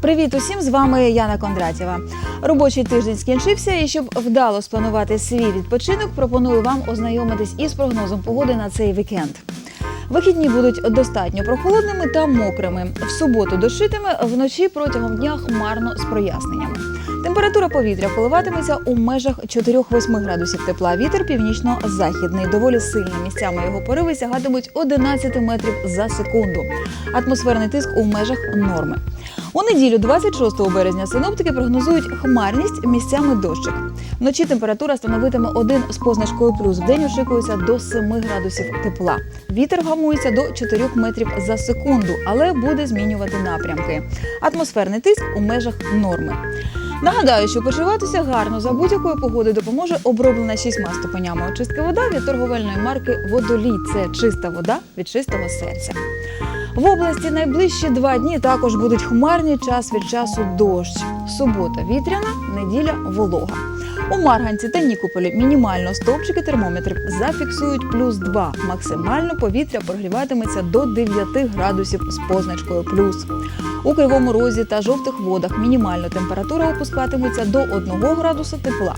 Привіт усім! З вами Яна Кондратєва. Робочий тиждень скінчився, і щоб вдало спланувати свій відпочинок, пропоную вам ознайомитись із прогнозом погоди на цей вікенд. Вихідні будуть достатньо прохолодними та мокрими. В суботу дощитиме, вночі протягом дня хмарно з проясненнями. Температура повітря коливатиметься у межах 4-8 градусів тепла. Вітер північно-західний, доволі сильний. Місцями його пориви сягатимуть 11 метрів за секунду. Атмосферний тиск у межах норми. У неділю, 26 березня, синоптики прогнозують хмарність місцями дощик. Вночі температура становитиме 1 з позначкою плюс. Вдень очікується до 7 градусів тепла. Вітер вгамується до 4 метрів за секунду, але буде змінювати напрямки. Атмосферний тиск у межах норми. Нагадаю, що почуватися гарно за будь-якої погоди допоможе оброблена шістьма ступенями очистки вода від торговельної марки Водолій. Це чиста вода від чистого серця. В області найближчі два дні також будуть хмарні час від часу дощ. Субота вітряна, неділя волога. У Марганці та Нікополі мінімально стовпчики термометрів зафіксують плюс 2. Максимально повітря прогріватиметься до 9 градусів з позначкою плюс. У Кривому Розі та жовтих водах мінімальна температура опускатиметься до 1 градуса тепла.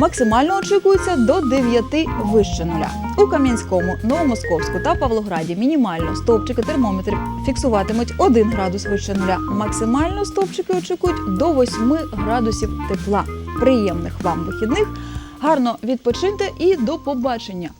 Максимально очікується до 9 вище нуля. У Кам'янському, Новомосковську та Павлограді мінімально стовпчики термометрів фіксуватимуть 1 градус вище нуля. Максимально стовпчики очікують до 8 градусів тепла. Приємних вам вихідних, гарно відпочиньте і до побачення!